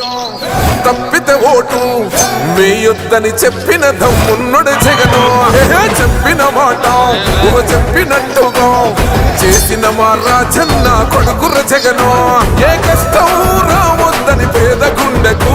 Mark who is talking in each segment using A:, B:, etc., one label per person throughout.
A: Vote తప్పితే vote మేయొద్దని చెప్పిన దమ్మున్నడు జగను. చెప్పిన మాట చెప్పినట్టుగా చేసిన మా రాజన్న కొడుకుర జగను. ఏ కష్టం రావద్దని పేద గుండెకు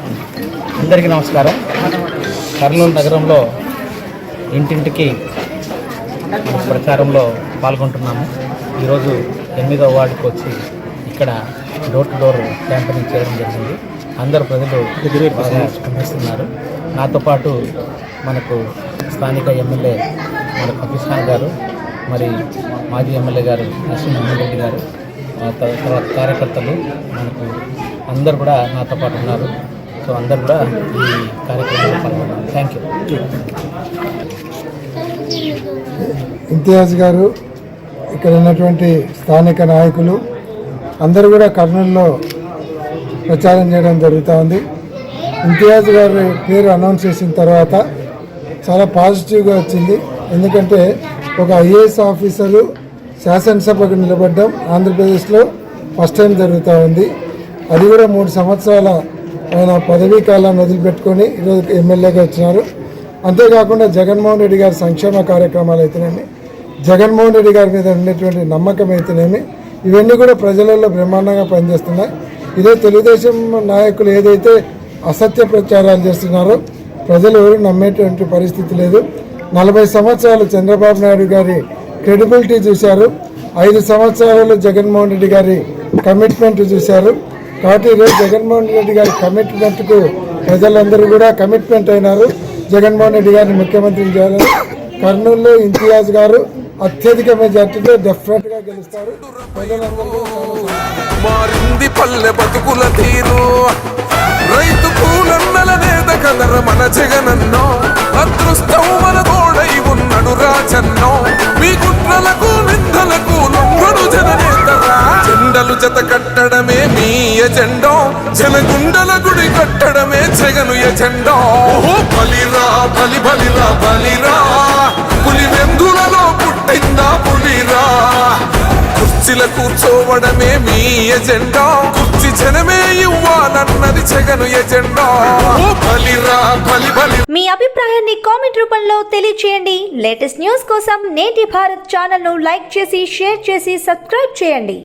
B: అందరికీ నమస్కారం. కర్నూలు నగరంలో ఇంటింటికి ప్రచారంలో పాల్గొంటున్నాము. ఈరోజు ఎనిమిదో వార్డుకు వచ్చి ఇక్కడ డోర్ టు డోర్ క్యాంపెయినింగ్ చేయడం జరిగింది. అందరు ప్రజలు బాగా స్పందిస్తున్నారు. నాతో పాటు మనకు స్థానిక ఎమ్మెల్యే మన కపిల్ గారు మరి మాజీ ఎమ్మెల్యే గారు నరసింహరెడ్డి గారు తర్వాత కార్యకర్తలు మనకు అందరు కూడా నాతో పాటు ఉన్నారు. సో అందరు కూడా ఈ కార్యక్రమంలో పాల్గొన్నారు. థ్యాంక్ యూ
C: ఇంతియాజ్ గారు ఇక్కడ ఉన్నటువంటి స్థానిక నాయకులు అందరూ కూడా కర్నూలులో ప్రచారం చేయడం జరుగుతూ ఉంది ఇంతియాజ్ గారి పేరు అనౌన్స్ చేసిన తర్వాత చాలా పాజిటివ్గా వచ్చింది. ఎందుకంటే ఒక ఐఏఎస్ ఆఫీసరు శాసనసభకు నిలబడ్డం ఆంధ్రప్రదేశ్లో ఫస్ట్ టైం జరుగుతూ ఉంది అది కూడా మూడు సంవత్సరాల ఆయన పదవీ కాలాన్ని వదిలిపెట్టుకొని ఈరోజు ఎమ్మెల్యేగా వచ్చినారు. అంతేకాకుండా జగన్మోహన్ రెడ్డి గారి సంక్షేమ కార్యక్రమాలు అయితేనేమి జగన్మోహన్ రెడ్డి గారి మీద ఉండేటువంటి నమ్మకం అయితేనేమి ఇవన్నీ కూడా ప్రజలలో బ్రహ్మాండంగా పనిచేస్తున్నాయి. ఇదే తెలుగుదేశం నాయకులు ఏదైతే అసత్య ప్రచారాలు చేస్తున్నారో ప్రజలు ఎవరు నమ్మేటువంటి పరిస్థితి లేదు. నలభై సంవత్సరాలు చంద్రబాబు నాయుడు గారి క్రెడిబిలిటీ చూశారు. ఐదు సంవత్సరాలు జగన్మోహన్ రెడ్డి గారి కమిట్మెంట్ చూశారు. కాబట్టి ఈరోజు జగన్మోహన్ రెడ్డి గారి కమిట్మెంట్కు ప్రజలందరూ కూడా కమిట్మెంట్ అయినారు. జగన్మోహన్ రెడ్డి గారిని ముఖ్యమంత్రి చేయాలని కర్నూలులో ఇంతియాజ్ గారు అత్యధిక మెజార్టీతో డెఫినెట్గా గెలుస్తారు.
A: మారింది పల్లె బతుకుల తీరు. రైతు పూలన్నల నేత మన జగనన్నో. అదృష్టం మన తోడై ఉన్నడు రాజన్నో. మీ కుట్రలకు నిందలకు లొంగడు జననేతరా జెండలు జత కట్టడమే మీ ఎజెండో జనగుండల గుడి కట్టడమే జగను ఎజెండో బలిరా బలి బలిరా. బలిరా పులి వెందులలో పుట్టిందా పులిరా. కుర్చీల కూర్చోవడమే మీ ఎజెండా. కుర్చీ జనమే ఇవ్వాలన్నది జగను ఎజెండా బలిరా బలి బలి
D: మీ అభిప్రాయాన్ని కామెంట్ రూపంలో తెలియచేయండి. లేటెస్ట్ న్యూస్ కోసం నేటి భారత్ ఛానల్ను లైక్ చేసి షేర్ చేసి సబ్స్క్రైబ్ చేయండి.